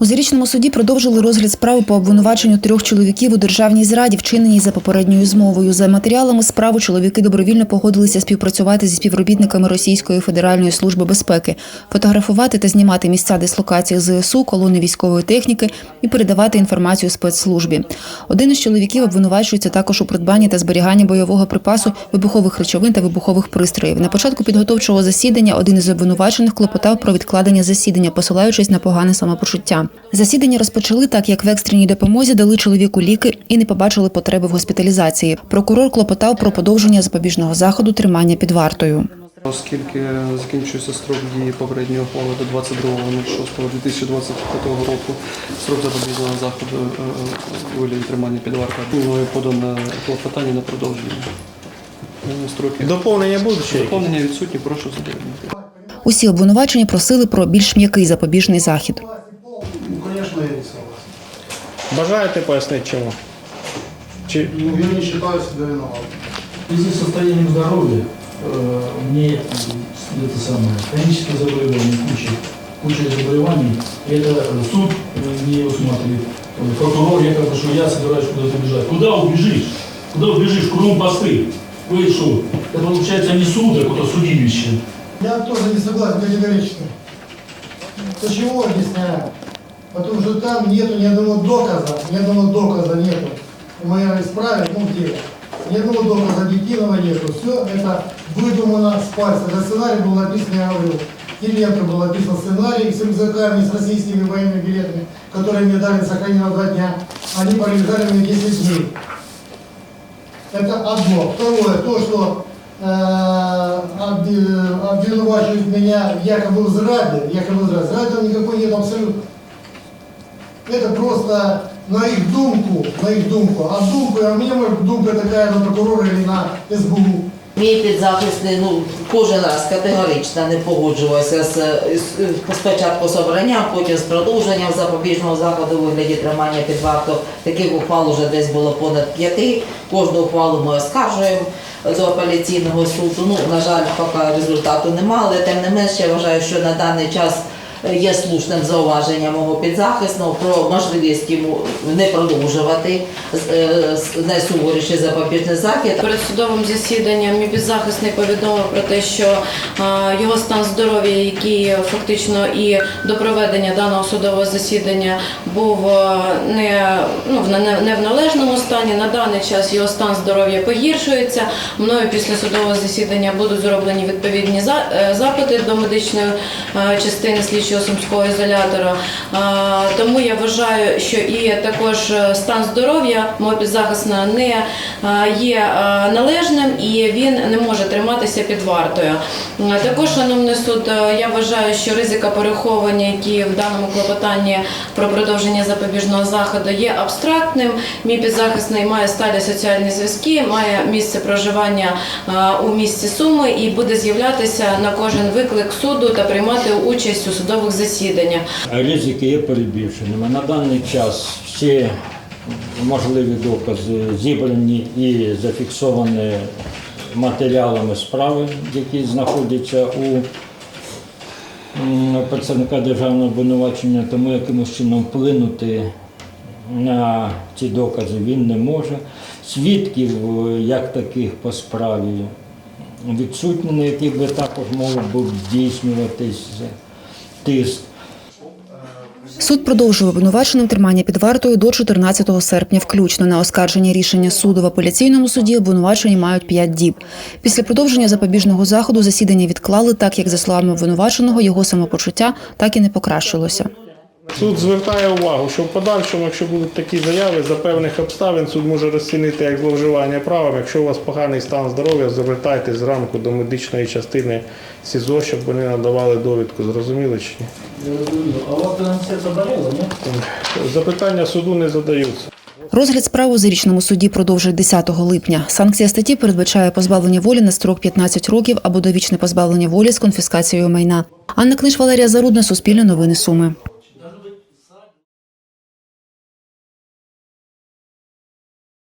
У зарічному суді продовжили розгляд справи по обвинуваченню трьох чоловіків у державній зраді, вчиненій за попередньою змовою. За матеріалами справи чоловіки добровільно погодилися співпрацювати зі співробітниками Російської федеральної служби безпеки, фотографувати та знімати місця дислокації ЗСУ, колони військової техніки і передавати інформацію спецслужбі. Один із чоловіків обвинувачується також у придбанні та зберіганні бойового припасу, вибухових речовин та вибухових пристроїв. На початку підготовчого засідання один із обвинувачених клопотав про відкладення засідання, посилаючись на погане самопочуття. Засідання розпочали так, як в екстреній допомозі дали чоловіку ліки і не побачили потреби в госпіталізації. Прокурор клопотав про подовження запобіжного заходу тримання під вартою. Оскільки закінчується строк дії попереднього ухвали до 22.06.2025 року, строк запобіжного заходу е, е, вигляді тримання під вартою, мною подано клопотання на продовження е, строків. Доповнення будуть ще? Доповнення відсутні, прошу задовольнити. Усі обвинувачені просили про більш м'який запобіжний захід. Бажаєте пояснити чому? Чи Ну, я не считаю себя виноватым. В связи с состоянием здоровья э, мне это самое, хронические заболевания, куча, куча заболеваний. И это суд не усматривает. Прокурор, я как что я собираюсь куда-то бежать. Куда убежишь? Куда убежишь? Кругом посты. Вы что? Это получается не суд, а какое-то судилище. Я тоже не согласен категорично. Почему объясняю? Потому что там нету ни одного доказа, ни одного доказа нету. В моей справе, ну где? Ни одного доказа объективного нету. Все это выдумано с пальца. Этот сценарий был написан, я говорю, Кириенко был написан сценарий с рюкзаками, с российскими военными билетами, которые мне дали на сохранение на два дня. Они парализовали мне 10 дней. Это одно. Второе, то, что э, обви- обвинувачивают меня якобы в зраде, якобы в зраде. Там никакой нет абсолютно. Это просто на их думку, на их думку. А думка, а мне может думка такая на прокурора или на СБУ. Мій підзахисний ну, кожен раз категорично не погоджувався з, з спочатку з обранням, потім з продовженням запобіжного заходу у вигляді тримання під вартою. Таких ухвал вже десь було понад п'яти. Кожну ухвалу ми оскаржуємо до апеляційного суду. Ну, на жаль, поки результату немає, але тим не менше я вважаю, що на даний час є слушним зауваження мого підзахисного про можливість йому не продовжувати е, найсуворіший запобіжний захід. Перед судовим засіданням мій підзахисний повідомив про те, що е, його стан здоров'я, який фактично і до проведення даного судового засідання був е, не, ну, не, в належному стані. На даний час його стан здоров'я погіршується. Мною після судового засідання будуть зроблені відповідні е, запити до медичної е, частини слідчого сумського ізолятора. Тому я вважаю, що і також е, стан здоров'я мого підзахисного не е, є е, належним і він не може триматися під вартою. Також, шановний суд, я вважаю, що ризика переховування, які в даному клопотанні про продовження запобіжного заходу, є абстрактним. Мій підзахисний має сталі соціальні зв'язки, має місце проживання у місті Суми і буде з'являтися на кожен виклик суду та приймати участь у судових засіданнях. Ризики є перебільшеними. На даний час всі можливі докази зібрані і зафіксовані матеріалами справи, які знаходяться у представника державного обвинувачення, тому якимось чином вплинути на ці докази він не може. Свідків е, як таких по справі відсутні, на яких би також мов би здійснюватись тиск. Суд продовжує обвинуваченим тримання під вартою до 14 серпня включно. На оскарження рішення суду в апеляційному суді обвинувачені мають 5 діб. Після продовження запобіжного заходу засідання відклали, так як за словами обвинуваченого його самопочуття так і не покращилося. Суд звертає увагу, що в подальшому, якщо будуть такі заяви, за певних обставин суд може розцінити як зловживання правом. Якщо у вас поганий стан здоров'я, звертайтесь зранку до медичної частини СІЗО, щоб вони надавали довідку. Зрозуміли чи ні? А у вас все заболело, нет? Запитання суду не задаються. Розгляд справи у зарічному суді продовжує 10 липня. Санкція статті передбачає позбавлення волі на строк 15 років або довічне позбавлення волі з конфіскацією майна. Анна Книж, Валерія Зарудна, Суспільне новини Суми.